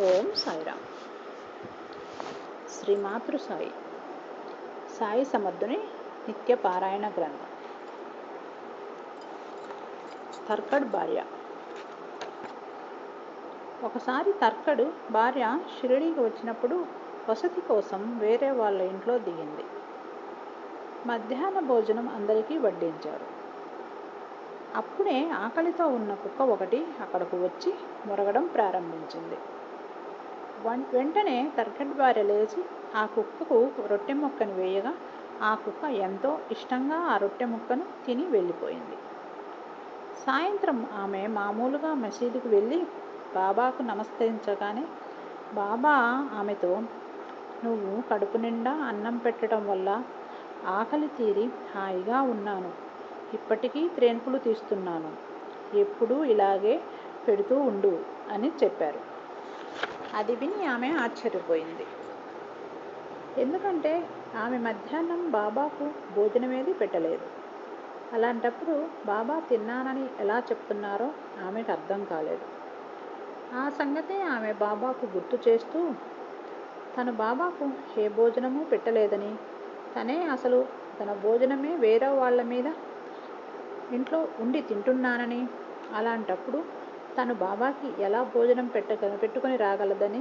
ఓం సాయిరామ్. శ్రీ మాతృ సాయి సాయి సమర్థుని నిత్య పారాయణ గ్రంథం. తర్కడ్ భార్య. ఒకసారి తర్కడు భార్య షిరిడీకి వచ్చినప్పుడు వసతి కోసం వేరే వాళ్ళ ఇంట్లో దిగింది. మధ్యాహ్న భోజనం అందరికీ వడ్డించారు. అప్పుడే ఆకలితో ఉన్న కుక్క ఒకటి అక్కడకు వచ్చి మురగడం ప్రారంభించింది. వన్- వెంటనే తర్కట్ భార్య లేచి ఆ కుక్కకు రొట్టె ముక్కను వేయగా ఆ కుక్క ఎంతో ఇష్టంగా ఆ రొట్టె ముక్కను తిని వెళ్ళిపోయింది. సాయంత్రం ఆమె మామూలుగా మసీదుకు వెళ్ళి బాబాకు నమస్కరించగానే బాబా ఆమెతో నువ్వు కడుపు నిండా అన్నం పెట్టడం వల్ల ఆకలి తీరి హాయిగా ఉన్నాను. ఇప్పటికీ త్రేన్పులు తీస్తున్నాను. ఎప్పుడూ ఇలాగే పెడుతూ ఉండు అని చెప్పారు. అది విని ఆమె ఆశ్చర్యపోయింది. ఎందుకంటే ఆమె మధ్యాహ్నం బాబాకు భోజనమేది పెట్టలేదు. అలాంటప్పుడు బాబా తిన్నానని ఎలా చెప్తున్నారో ఆమెకు అర్థం కాలేదు. ఆ సంగతే ఆమె బాబాకు గుర్తు చేస్తూ తను బాబాకు ఏ భోజనము పెట్టలేదని తనే అసలు తన భోజనమే వేరే వాళ్ళ మీద ఇంట్లో ఉండి తింటున్నానని? అలాంటప్పుడు తను బాబాకి ఎలా భోజనం పెట్ట పెట్టుకొని రాగలదని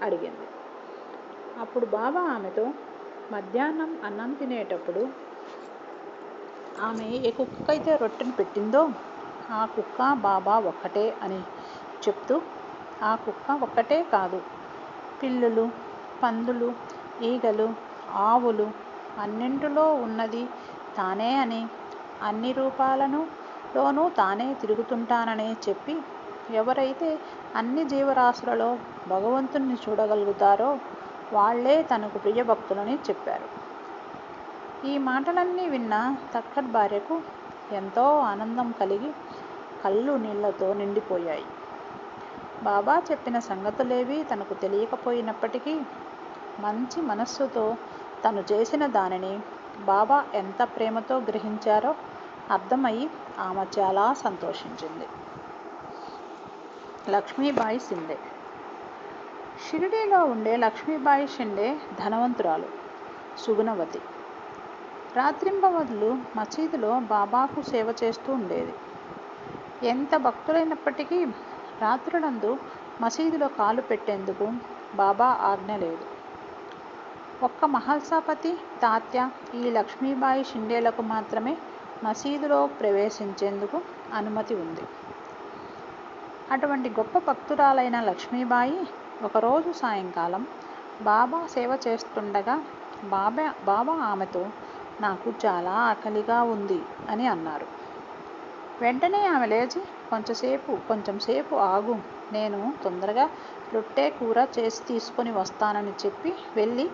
అడిగింది. అప్పుడు బాబా ఆమెతో మధ్యాహ్నం అన్నం తినేటప్పుడు ఆమె ఏ కుక్కైతే రొట్టెను పెట్టిందో ఆ కుక్క బాబా ఒక్కటే అని చెప్తూ ఆ కుక్క ఒక్కటే కాదు. పిల్లులు పందులు ఈగలు ఆవులు అన్నింటిలో ఉన్నది తానే అని అన్ని రూపాలను లోనూ తానే తిరుగుతుంటాననే చెప్పి ఎవరైతే అన్ని జీవరాశులలో భగవంతుణ్ణి చూడగలుగుతారో వాళ్ళే తనకు ప్రియభక్తులని చెప్పారు. ఈ మాటలన్నీ విన్న తక్కడ్ భార్యకు ఎంతో ఆనందం కలిగి కళ్ళు నీళ్ళతో నిండిపోయాయి. బాబా చెప్పిన సంగతులేవి తనకు తెలియకపోయినప్పటికీ మంచి మనస్సుతో తను చేసిన దానిని బాబా ఎంత ప్రేమతో గ్రహించారో అర్థమయ్యి ఆమె చాలా సంతోషించింది. లక్ష్మీబాయి షిండే షిరిడీలో ఉండే లక్ష్మీబాయి షిండే ధనవంతురాలు సుగుణవతి. రాత్రింబవదులు మసీదులో బాబాకు సేవ చేస్తూ ఉండేది. ఎంత భక్తులైనప్పటికీ రాత్రులందు మసీదులో కాలు పెట్టేందుకు బాబా ఆజ్ఞ లేదు. ఒక్క మహల్సాపతి తాత్య ఈ లక్ష్మీబాయి షిండేలకు మాత్రమే మసీదులో ప్రవేశించేందుకు అనుమతి ఉంది. అటువంటి గొప్ప భక్తురాలైన లక్ష్మీబాయి ఒకరోజు సాయంకాలం బాబా సేవ చేస్తుండగా బాబా బాబా ఆమెతో నాకు చాలా ఆకలిగా ఉంది అని అన్నారు. వెంటనే ఆమె లేచి కొంచెంసేపు కొంచెంసేపు ఆగు నేను తొందరగా రొట్టె కూర చేసి తీసుకొని వస్తానని చెప్పి వెళ్ళి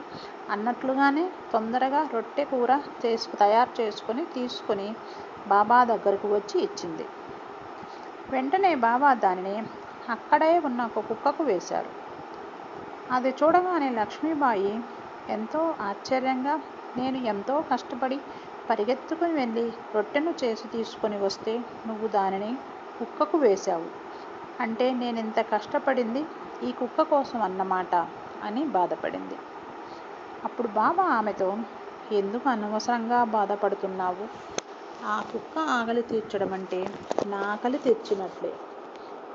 అన్నట్లుగానే తొందరగా రొట్టె కూర చేసు తయారు చేసుకొని తీసుకొని బాబా దగ్గరకు వచ్చి ఇచ్చింది. వెంటనే బాబా దానిని అక్కడే ఉన్న ఒక కుక్కకు వేశారు. అది చూడగానే లక్ష్మీబాయి ఎంతో ఆశ్చర్యంగా నేను ఎంతో కష్టపడి పరిగెత్తుకుని వెళ్ళి రొట్టెను చేసి తీసుకొని వస్తే నువ్వు దానిని కుక్కకు వేశావు. అంటే నేను ఇంత కష్టపడింది ఈ కుక్క కోసం అన్నమాట అని బాధపడింది. అప్పుడు బాబా ఆమెతో ఎందుకు అనవసరంగా బాధపడుతున్నావు? ఆ కుక్క ఆకలి తీర్చడం అంటే నా ఆకలి తీర్చినట్లే.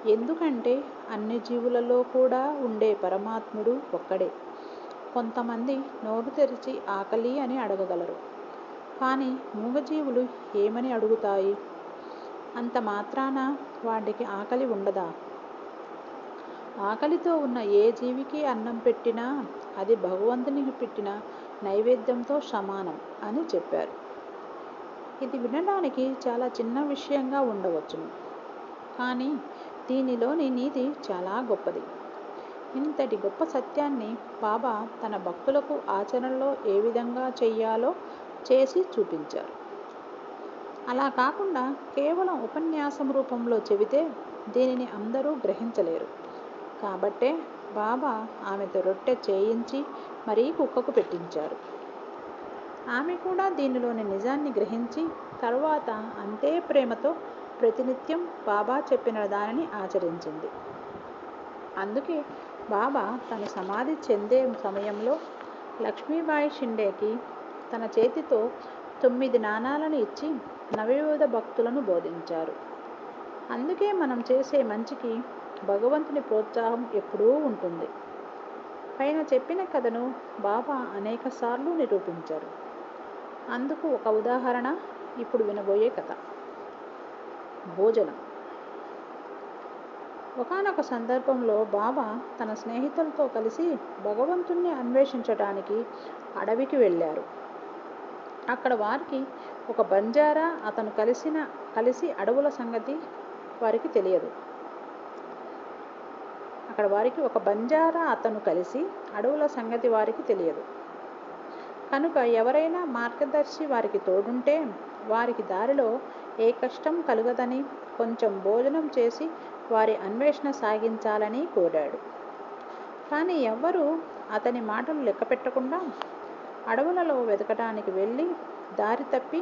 ఎందుకంటే అన్ని జీవులలో కూడా ఉండే పరమాత్ముడు ఒక్కడే. కొంతమంది నోరు తెరిచి ఆకలి అని అడగగలరు. కానీ మూగజీవులు ఏమని అడుగుతాయి? అంత మాత్రాన వాటికి ఆకలి ఉండదా? ఆకలితో ఉన్న ఏ జీవికి అన్నం పెట్టినా అది భగవంతునికి పెట్టిన నైవేద్యంతో సమానం అని చెప్పారు. ఇది వినడానికి చాలా చిన్న విషయంగా ఉండవచ్చును కానీ దీనిలోని నీతి చాలా గొప్పది. ఇంతటి గొప్ప సత్యాన్ని బాబా తన భక్తులకు ఆచరణలో ఏ విధంగా చెయ్యాలో చేసి చూపించారు. అలా కాకుండా కేవలం ఉపన్యాసం రూపంలో చెబితే దీనిని అందరూ గ్రహించలేరు. కాబట్టే బాబా ఆమెతో రొట్టె చేయించి మరీ కుక్కకు పెట్టించారు. ఆమె కూడా దీనిలోని నిజాన్ని గ్రహించి తర్వాత అంతే ప్రేమతో ప్రతినిత్యం బాబా చెప్పిన దానిని ఆచరించింది. అందుకే బాబా తన సమాధి చెందే సమయంలో లక్ష్మీబాయి షిండేకి తన చేతితో తొమ్మిది నాణాలను ఇచ్చి నవయువత భక్తులను బోధించారు. అందుకే మనం చేసే మంచికి భగవంతుని ప్రోత్సాహం ఎప్పుడూ ఉంటుంది. పైన చెప్పిన కథను బాబా అనేకసార్లు నిరూపించారు. అందుకు ఒక ఉదాహరణ ఇప్పుడు వినబోయే కథ. భోజనం. ఒకానొక సందర్భంలో బాబా తన స్నేహితులతో కలిసి భగవంతుణ్ణి అన్వేషించడానికి అడవికి వెళ్ళారు. అక్కడ వారికి ఒక బంజారా అతను కలిసిన కలిసి అడవుల సంగతి వారికి తెలియదు. అక్కడ వారికి ఒక బంజారా అతను కలిసి అడవుల సంగతి వారికి తెలియదు. కనుక ఎవరైనా మార్గదర్శి వారికి తోడుంటే వారికి దారిలో ఏ కష్టం కలుగదని కొంచెం భోజనం చేసి వారి అన్వేషణ సాగించాలని కోరాడు. కానీ ఎవ్వరూ అతని మాటలు లెక్కపెట్టకుండా అడవులలో వెతకడానికి వెళ్ళి దారి తప్పి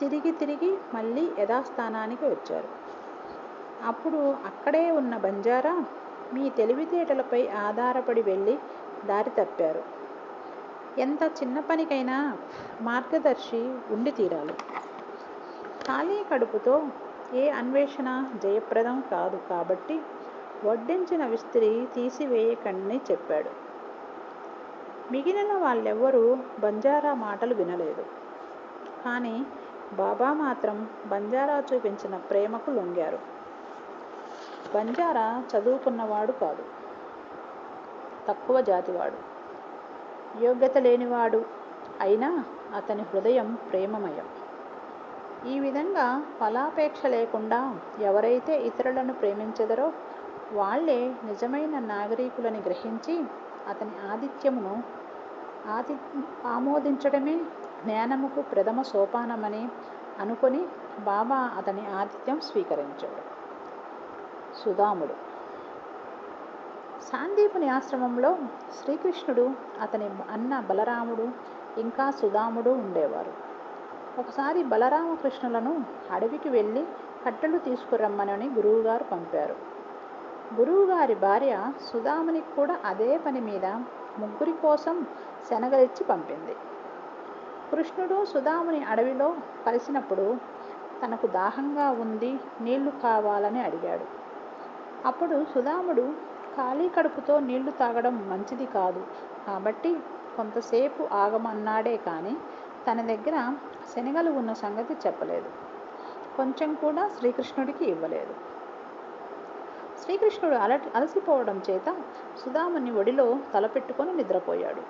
తిరిగి తిరిగి మళ్ళీ యథాస్థానానికి వచ్చారు. అప్పుడు అక్కడే ఉన్న బంజారా మీ తెలివితేటలపై ఆధారపడి వెళ్ళి దారి తప్పారు. ఎంత చిన్న పనికైనా మార్గదర్శి ఉండి తీరాలి. ఖాళీ కడుపుతో ఏ అన్వేషణ జయప్రదం కాదు కాబట్టి వడ్డించిన విస్త్రీ తీసివేయకండి చెప్పాడు. మిగిలిన వాళ్ళెవ్వరూ బంజారా మాటలు వినలేదు. కానీ బాబా మాత్రం బంజారా చూపించిన ప్రేమకు లొంగారు. బంజారా చదువుకున్నవాడు కాదు. తక్కువ జాతివాడు. యోగ్యత లేనివాడు అయినా అతని హృదయం ప్రేమమయం. ఈ విధంగా ఫలాపేక్ష లేకుండా ఎవరైతే ఇతరులను ప్రేమించెదరో వాళ్ళే నిజమైన నాగరికులని గ్రహించి అతని ఆతిథ్యమును ఆతి ఆమోదించడమే జ్ఞానముకు ప్రథమ సోపానమని అనుకొని బాబా అతని ఆతిథ్యం స్వీకరించాడు. సుధాముడు. సాందీపుని ఆశ్రమంలో శ్రీకృష్ణుడు అతని అన్న బలరాముడు ఇంకా సుధాముడు ఉండేవారు. ఒకసారి బలరామకృష్ణులను అడవికి వెళ్ళి కట్టెలు తీసుకురమ్మనని గురువుగారు పంపారు. గురువుగారి భార్య సుధామునికి కూడా అదే పని మీద ముగ్గురి కోసం శనగలిచ్చి పంపింది. కృష్ణుడు సుధాముని అడవిలో కలిసినప్పుడు తనకు దాహంగా ఉంది నీళ్ళు కావాలని అడిగాడు. అప్పుడు సుధాముడు ఖాళీ కడుపుతో నీళ్ళు తాగడం మంచిది కాదు కాబట్టి కొంతసేపు ఆగమన్నాడే కానీ తన దగ్గర శనగలు ఉన్న సంగతి చెప్పలేదు. కొంచెం కూడా శ్రీకృష్ణుడికి ఇవ్వలేదు. శ్రీకృష్ణుడు అలటి అలసిపోవడం చేత సుధాముని ఒడిలో తలపెట్టుకొని నిద్రపోయాడు.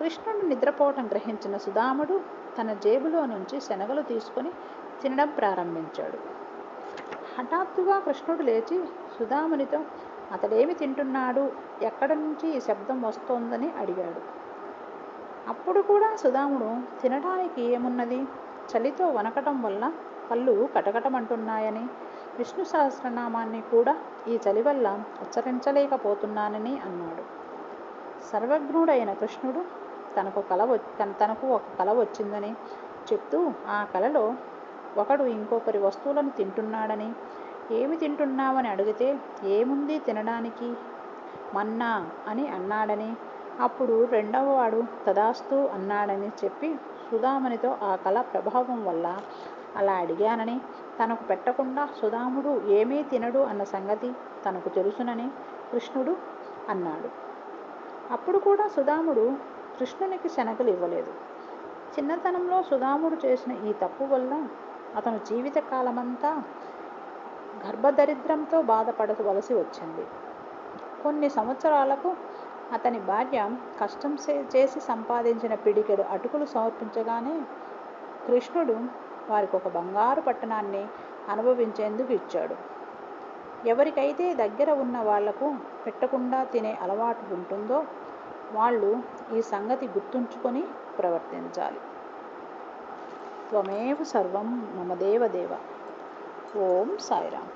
కృష్ణుడు నిద్రపోవటం గ్రహించిన సుధాముడు తన జేబులో నుంచి శనగలు తీసుకొని తినడం ప్రారంభించాడు. హఠాత్తుగా కృష్ణుడు లేచి సుధామునితో అతడేమి తింటున్నాడు? ఎక్కడ నుంచి ఈ శబ్దం వస్తోందని అడిగాడు. అప్పుడు కూడా సుధాముడు తినడానికి ఏమున్నది? చలితో వనకటం వల్ల కళ్ళు కటకటమంటున్నాయని విష్ణు సహస్రనామాన్ని కూడా ఈ చలి వల్ల ఉచ్చరించలేకపోతున్నానని అన్నాడు. సర్వజ్ఞుడైన కృష్ణుడు తనకు కల తనకు ఒక కల వచ్చిందని చెప్తూ ఆ కలలో ఒకడు ఇంకొకరి వస్తువులను తింటున్నాడని ఏమి తింటున్నావని అడిగితే ఏముంది తినడానికి? మన్నా అని అన్నాడని. అప్పుడు రెండవ వాడు తదాస్తు అన్నాడని చెప్పి సుధామునితో ఆ కళ ప్రభావం వల్ల అలా అడిగానని. తనకు పెట్టకుండా సుధాముడు ఏమీ తినడు అన్న సంగతి తనకు తెలుసునని కృష్ణుడు అన్నాడు. అప్పుడు కూడా సుధాముడు కృష్ణునికి శనగలు ఇవ్వలేదు. చిన్నతనంలో సుధాముడు చేసిన ఈ తప్పు వల్ల అతను జీవితకాలమంతా గర్భదరిద్రంతో బాధపడవలసి వచ్చింది. కొన్ని సంవత్సరాలకు అతని భార్య కష్టం చేసి సంపాదించిన పిడికెడు అటుకులు సమర్పించగానే కృష్ణుడు వారికి ఒక బంగారు పట్టణాన్ని అనుభవించేందుకు ఇచ్చాడు. ఎవరికైతే దగ్గర ఉన్న వాళ్ళకు పెట్టకుండా తినే అలవాటు ఉంటుందో వాళ్ళు ఈ సంగతి గుర్తుంచుకొని ప్రవర్తించాలి. త్వమేవ సర్వం మమ ఓం సాయిరామ్.